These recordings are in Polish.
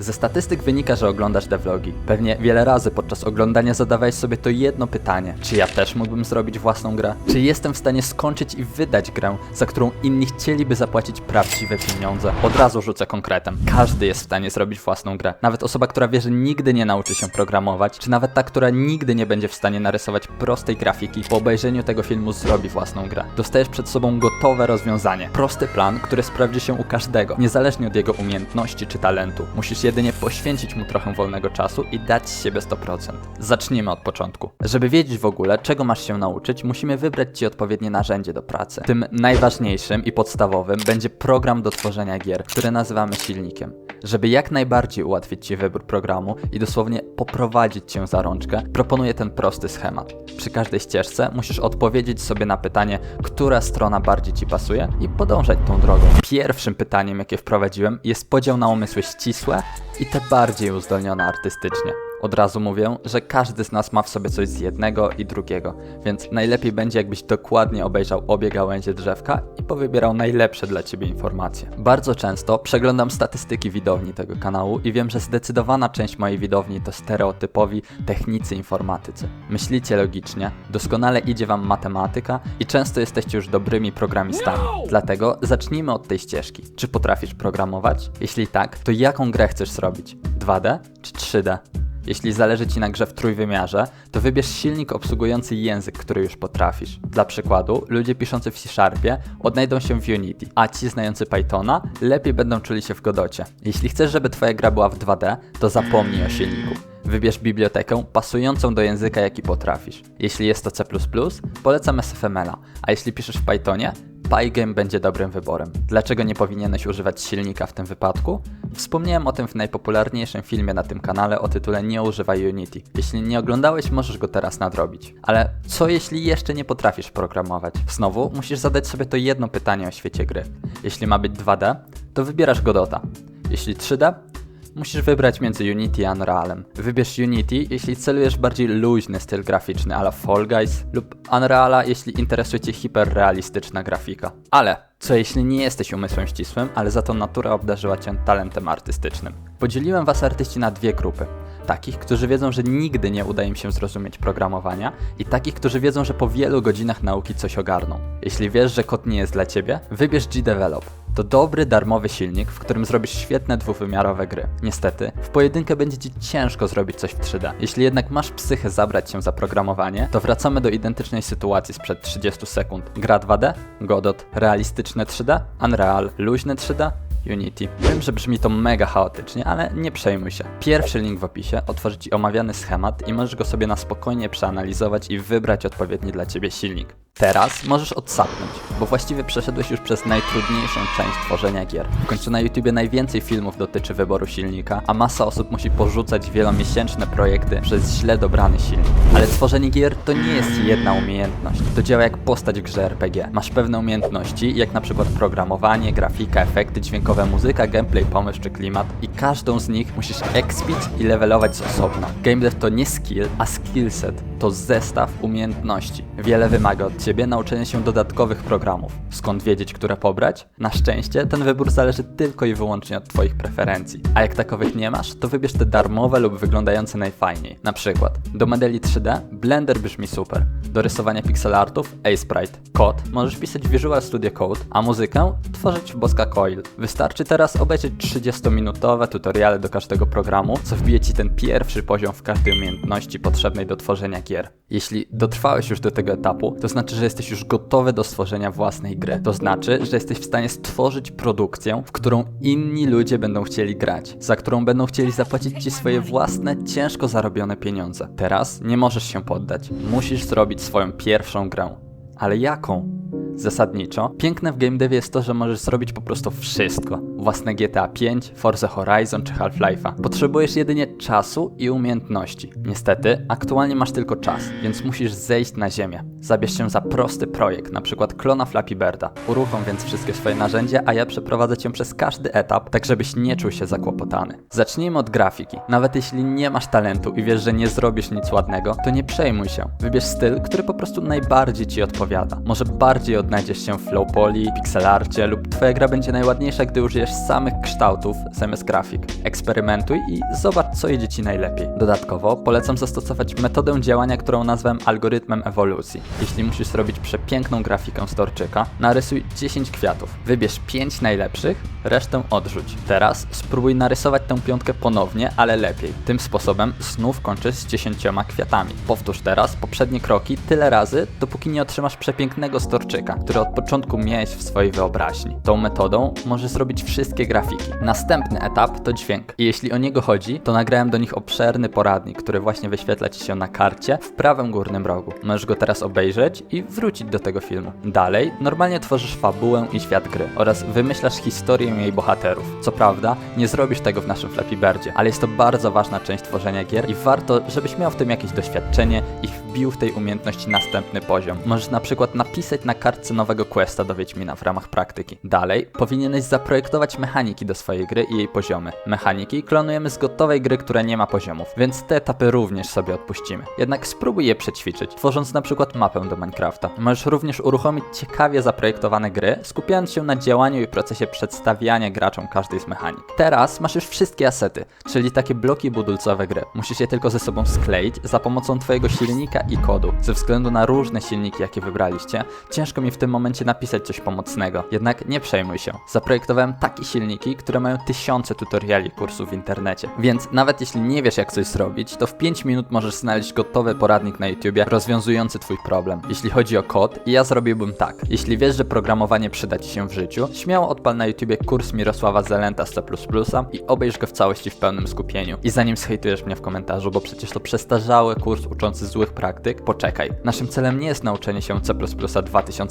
Ze statystyk wynika, że oglądasz devlogi. Pewnie wiele razy podczas oglądania zadawałeś sobie to jedno pytanie. Czy ja też mógłbym zrobić własną grę? Czy jestem w stanie skończyć i wydać grę, za którą inni chcieliby zapłacić prawdziwe pieniądze? Od razu rzucę konkretem. Każdy jest w stanie zrobić własną grę. Nawet osoba, która wie, że nigdy nie nauczy się programować, czy nawet ta, która nigdy nie będzie w stanie narysować prostej grafiki, po obejrzeniu tego filmu zrobi własną grę. Dostajesz przed sobą gotowe rozwiązanie. Prosty plan, który sprawdzi się u każdego, niezależnie od jego umiejętności czy talentu. Musisz jedynie poświęcić mu trochę wolnego czasu i dać z siebie 100%. Zacznijmy od początku. Żeby wiedzieć w ogóle, czego masz się nauczyć, musimy wybrać Ci odpowiednie narzędzie do pracy. Tym najważniejszym i podstawowym będzie program do tworzenia gier, który nazywamy silnikiem. Żeby jak najbardziej ułatwić Ci wybór programu i dosłownie poprowadzić Cię za rączkę, proponuję ten prosty schemat. Przy każdej ścieżce musisz odpowiedzieć sobie na pytanie, która strona bardziej Ci pasuje i podążać tą drogą. Pierwszym pytaniem, jakie wprowadziłem, jest podział na umysły ścisłe i te bardziej uzdolnione artystycznie. Od razu mówię, że każdy z nas ma w sobie coś z jednego i drugiego, więc najlepiej będzie jakbyś dokładnie obejrzał obie gałęzie drzewka i powybierał najlepsze dla Ciebie informacje. Bardzo często przeglądam statystyki widowni tego kanału i wiem, że zdecydowana część mojej widowni to stereotypowi technicy informatycy. Myślicie logicznie, doskonale idzie Wam matematyka i często jesteście już dobrymi programistami. Dlatego zacznijmy od tej ścieżki. Czy potrafisz programować? Jeśli tak, to jaką grę chcesz zrobić? 2D czy 3D? Jeśli zależy Ci na grze w trójwymiarze, to wybierz silnik obsługujący język, który już potrafisz. Dla przykładu, ludzie piszący w C-Sharpie odnajdą się w Unity, a ci znający Pythona lepiej będą czuli się w Godocie. Jeśli chcesz, żeby Twoja gra była w 2D, to zapomnij o silniku. Wybierz bibliotekę pasującą do języka, jaki potrafisz. Jeśli jest to C++, polecam SFML-a, a jeśli piszesz w Pythonie, Pygame będzie dobrym wyborem. Dlaczego nie powinieneś używać silnika w tym wypadku? Wspomniałem o tym w najpopularniejszym filmie na tym kanale o tytule Nie używaj Unity. Jeśli nie oglądałeś, możesz go teraz nadrobić. Ale co jeśli jeszcze nie potrafisz programować? Znowu musisz zadać sobie to jedno pytanie o świecie gry. Jeśli ma być 2D, to wybierasz Godota. Jeśli 3D, Musisz wybrać między Unity a Unrealem. Wybierz Unity, jeśli celujesz bardziej luźny styl graficzny, ala Fall Guys, lub Unreala, jeśli interesuje Cię hiperrealistyczna grafika. Ale co jeśli nie jesteś umysłem ścisłym, ale za to natura obdarzyła Cię talentem artystycznym? Podzieliłem Was artyści na dwie grupy. Takich, którzy wiedzą, że nigdy nie uda im się zrozumieć programowania i takich, którzy wiedzą, że po wielu godzinach nauki coś ogarną. Jeśli wiesz, że kod nie jest dla Ciebie, wybierz G-Develop. To dobry, darmowy silnik, w którym zrobisz świetne dwuwymiarowe gry. Niestety, w pojedynkę będzie Ci ciężko zrobić coś w 3D. Jeśli jednak masz psychę zabrać się za programowanie, to wracamy do identycznej sytuacji sprzed 30 sekund. Gra 2D? Godot. Realistyczne 3D? Unreal. Luźne 3D? Unity. Wiem, że brzmi to mega chaotycznie, ale nie przejmuj się. Pierwszy link w opisie otworzy Ci omawiany schemat i możesz go sobie na spokojnie przeanalizować i wybrać odpowiedni dla Ciebie silnik. Teraz możesz odsapnąć, bo właściwie przeszedłeś już przez najtrudniejszą część tworzenia gier. W końcu na YouTubie najwięcej filmów dotyczy wyboru silnika, a masa osób musi porzucać wielomiesięczne projekty przez źle dobrany silnik. Ale tworzenie gier to nie jest jedna umiejętność. To działa jak postać w grze RPG. Masz pewne umiejętności, jak na przykład programowanie, grafika, efekty dźwiękowe, muzyka, gameplay, pomysł czy klimat i każdą z nich musisz expić i levelować z osobna. Game dev to nie skill, a skillset. To zestaw umiejętności. Wiele wymaga od Ciebie nauczenia się dodatkowych programów. Skąd wiedzieć, które pobrać? Na szczęście ten wybór zależy tylko i wyłącznie od Twoich preferencji. A jak takowych nie masz, to wybierz te darmowe lub wyglądające najfajniej. Na przykład do modeli 3D Blender brzmi super. Do rysowania pixel artów A-Sprite. Kod możesz pisać w Visual Studio Code, a muzykę tworzyć w Boska Coil. Wystarczy teraz obejrzeć 30-minutowe tutoriale do każdego programu, co wbije Ci ten pierwszy poziom w każdej umiejętności potrzebnej do tworzenia gier. Jeśli dotrwałeś już do tego etapu, to znaczy, że jesteś już gotowy do stworzenia własnej gry. To znaczy, że jesteś w stanie stworzyć produkcję, w którą inni ludzie będą chcieli grać, za którą będą chcieli zapłacić Ci swoje własne, ciężko zarobione pieniądze. Teraz nie możesz się poddać. Musisz zrobić swoją pierwszą grę. Ale jaką? Zasadniczo, piękne w game devie jest to, że możesz zrobić po prostu wszystko. Własne GTA 5, Forza Horizon czy Half-Life'a. Potrzebujesz jedynie czasu i umiejętności. Niestety, aktualnie masz tylko czas, więc musisz zejść na ziemię. Zabierz się za prosty projekt, na przykład klona Flappy Birda. Uruchom więc wszystkie swoje narzędzia, a ja przeprowadzę cię przez każdy etap, tak żebyś nie czuł się zakłopotany. Zacznijmy od grafiki. Nawet jeśli nie masz talentu i wiesz, że nie zrobisz nic ładnego, to nie przejmuj się. Wybierz styl, który po prostu najbardziej ci odpowiada. Może bardziej od odnajdziesz się w flowpoly, pixelarcie lub twoja gra będzie najładniejsza, gdy użyjesz samych kształtów zamiast grafik. Eksperymentuj i zobacz, co idzie ci najlepiej. Dodatkowo polecam zastosować metodę działania, którą nazwę algorytmem ewolucji. Jeśli musisz zrobić przepiękną grafikę z torczyka, narysuj 10 kwiatów. Wybierz 5 najlepszych, resztę odrzuć. Teraz spróbuj narysować tę piątkę ponownie, ale lepiej. Tym sposobem znów kończysz z 10 kwiatami. Powtórz teraz poprzednie kroki tyle razy, dopóki nie otrzymasz przepięknego storczyka, który od początku miałeś w swojej wyobraźni. Tą metodą możesz zrobić wszystkie grafiki. Następny etap to dźwięk. I jeśli o niego chodzi, to nagrałem do nich obszerny poradnik, który właśnie wyświetla Ci się na karcie w prawym górnym rogu. Możesz go teraz obejrzeć i wrócić do tego filmu. Dalej, normalnie tworzysz fabułę i świat gry oraz wymyślasz historię jej bohaterów. Co prawda, nie zrobisz tego w naszym Flappy Birdzie, ale jest to bardzo ważna część tworzenia gier i warto, żebyś miał w tym jakieś doświadczenie i wbił w tej umiejętności następny poziom. Możesz na przykład napisać na kartce nowego questa do Wiedźmina w ramach praktyki. Dalej, powinieneś zaprojektować mechaniki do swojej gry i jej poziomy. Mechaniki klonujemy z gotowej gry, która nie ma poziomów, więc te etapy również sobie odpuścimy. Jednak spróbuj je przećwiczyć, tworząc na przykład mapę do Minecrafta. Możesz również uruchomić ciekawie zaprojektowane gry, skupiając się na działaniu i procesie przedstawiania graczom każdej z mechanik. Teraz masz już wszystkie asety, czyli takie bloki budulcowe gry. Musisz je tylko ze sobą skleić za pomocą twojego silnika i kodu. Ze względu na różne silniki, jakie wybraliście, ciężko mi w tym momencie napisać coś pomocnego. Jednak nie przejmuj się. Zaprojektowałem takie silniki, które mają tysiące tutoriali kursów w internecie. Więc nawet jeśli nie wiesz jak coś zrobić, to w 5 minut możesz znaleźć gotowy poradnik na YouTubie rozwiązujący twój problem. Jeśli chodzi o kod, ja zrobiłbym tak. Jeśli wiesz, że programowanie przyda ci się w życiu, śmiało odpal na YouTubie kurs Mirosława Zelenta z C++ i obejrz go w całości w pełnym skupieniu. I zanim zhejtujesz mnie w komentarzu, bo przecież to przestarzały kurs uczący złych praktyk, poczekaj. Naszym celem nie jest nauczenie się C++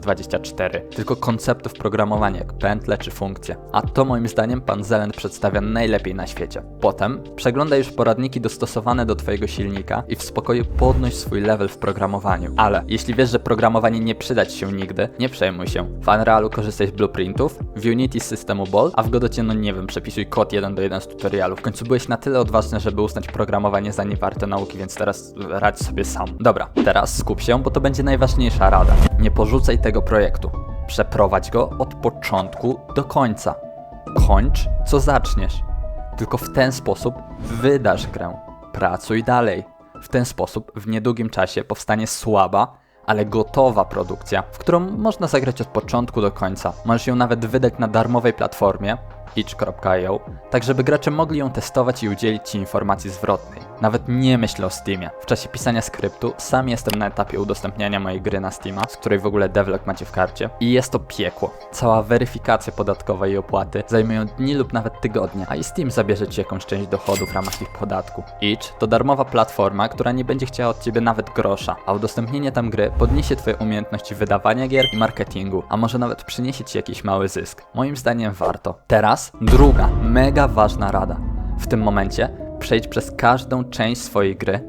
2024, tylko konceptów programowania jak pętle czy funkcje. A to moim zdaniem pan Zelent przedstawia najlepiej na świecie. Potem przeglądaj już poradniki dostosowane do twojego silnika i w spokoju podnoś swój level w programowaniu. Ale jeśli wiesz, że programowanie nie przyda ci się nigdy, nie przejmuj się. W Unrealu korzystaj z blueprintów, w Unity z systemu Ball, a w Godocie no nie wiem, przepisuj kod 1 do 1 z tutorialu. W końcu byłeś na tyle odważny, żeby uznać programowanie za niewarte nauki, więc teraz radź sobie sam. Dobra, teraz skup się, bo to będzie najważniejsza rada. Nie porzucaj tego projektu. Przeprowadź go od początku do końca. Kończ, co zaczniesz. Tylko w ten sposób wydasz grę. Pracuj dalej. W ten sposób w niedługim czasie powstanie słaba, ale gotowa produkcja, w którą można zagrać od początku do końca. Możesz ją nawet wydać na darmowej platformie itch.io, tak żeby gracze mogli ją testować i udzielić Ci informacji zwrotnej. Nawet nie myślę o Steamie. W czasie pisania skryptu sam jestem na etapie udostępniania mojej gry na Steama, z której w ogóle devlog macie w karcie. I jest to piekło. Cała weryfikacja podatkowa i opłaty zajmują dni lub nawet tygodnie, a i Steam zabierze Ci jakąś część dochodu w ramach ich podatku. Itch to darmowa platforma, która nie będzie chciała od Ciebie nawet grosza, a udostępnienie tam gry podniesie Twoje umiejętności wydawania gier i marketingu, a może nawet przyniesie Ci jakiś mały zysk. Moim zdaniem warto. Teraz druga, mega ważna rada. W tym momencie przejdź przez każdą część swojej gry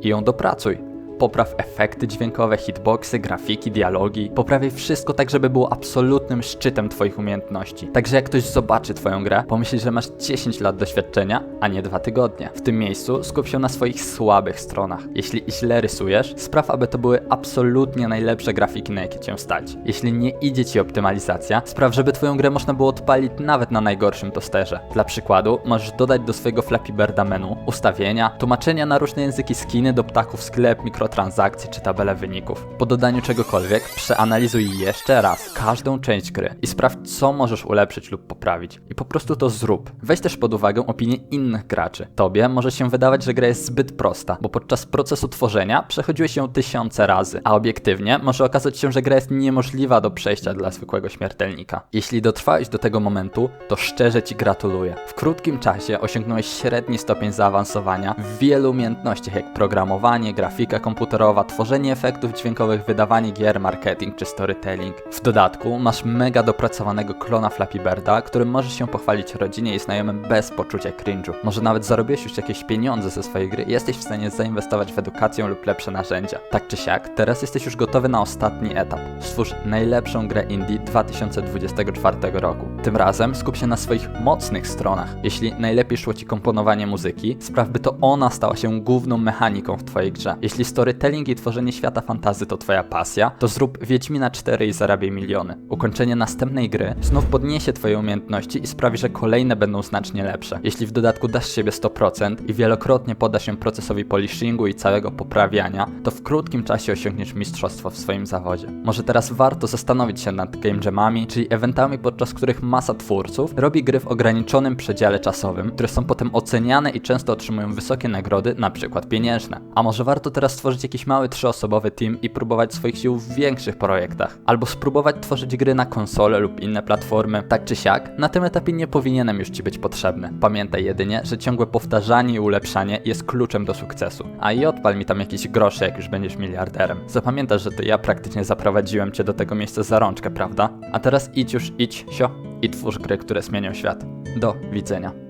i ją dopracuj. Popraw efekty dźwiękowe, hitboxy, grafiki, dialogi. Poprawiaj wszystko tak, żeby było absolutnym szczytem Twoich umiejętności. Także jak ktoś zobaczy Twoją grę, pomyśli, że masz 10 lat doświadczenia, a nie 2 tygodnie. W tym miejscu skup się na swoich słabych stronach. Jeśli źle rysujesz, spraw, aby to były absolutnie najlepsze grafiki, na jakie Cię stać. Jeśli nie idzie Ci optymalizacja, spraw, żeby Twoją grę można było odpalić nawet na najgorszym tosterze. Dla przykładu, możesz dodać do swojego Flappy Birda menu, ustawienia, tłumaczenia na różne języki skiny do ptaków, sklep, mikro transakcji czy tabelę wyników. Po dodaniu czegokolwiek przeanalizuj jeszcze raz każdą część gry i sprawdź co możesz ulepszyć lub poprawić. I po prostu to zrób. Weź też pod uwagę opinię innych graczy. Tobie może się wydawać, że gra jest zbyt prosta, bo podczas procesu tworzenia przechodziłeś ją tysiące razy, a obiektywnie może okazać się, że gra jest niemożliwa do przejścia dla zwykłego śmiertelnika. Jeśli dotrwałeś do tego momentu, to szczerze Ci gratuluję. W krótkim czasie osiągnąłeś średni stopień zaawansowania w wielu umiejętnościach jak programowanie, grafika komputerowa, komputerowa, tworzenie efektów dźwiękowych, wydawanie gier, marketing czy storytelling. W dodatku masz mega dopracowanego klona Flappy Birda, którym możesz się pochwalić rodzinie i znajomym bez poczucia cringe'u. Może nawet zarobiłeś już jakieś pieniądze ze swojej gry i jesteś w stanie zainwestować w edukację lub lepsze narzędzia. Tak czy siak, teraz jesteś już gotowy na ostatni etap. Stwórz najlepszą grę indie 2024 roku. Tym razem skup się na swoich mocnych stronach. Jeśli najlepiej szło Ci komponowanie muzyki, spraw by to ona stała się główną mechaniką w Twojej grze. Jeśli story storytelling i tworzenie świata fantazy to twoja pasja, to zrób Wiedźmina 4 i zarabiaj miliony. Ukończenie następnej gry znów podniesie twoje umiejętności i sprawi, że kolejne będą znacznie lepsze. Jeśli w dodatku dasz siebie 100% i wielokrotnie poda się procesowi polishingu i całego poprawiania, to w krótkim czasie osiągniesz mistrzostwo w swoim zawodzie. Może teraz warto zastanowić się nad game jamami, czyli eventami, podczas których masa twórców robi gry w ograniczonym przedziale czasowym, które są potem oceniane i często otrzymują wysokie nagrody, na przykład pieniężne. A może warto teraz stworzyć jakiś mały trzyosobowy team i próbować swoich sił w większych projektach, albo spróbować tworzyć gry na konsole lub inne platformy. Tak czy siak, na tym etapie nie powinienem już Ci być potrzebny. Pamiętaj jedynie, że ciągłe powtarzanie i ulepszanie jest kluczem do sukcesu. A i odpal mi tam jakieś grosze, jak już będziesz miliarderem. Zapamiętasz, że to ja praktycznie zaprowadziłem Cię do tego miejsca za rączkę, prawda? A teraz idź już, idź, sio i twórz gry, które zmienią świat. Do widzenia.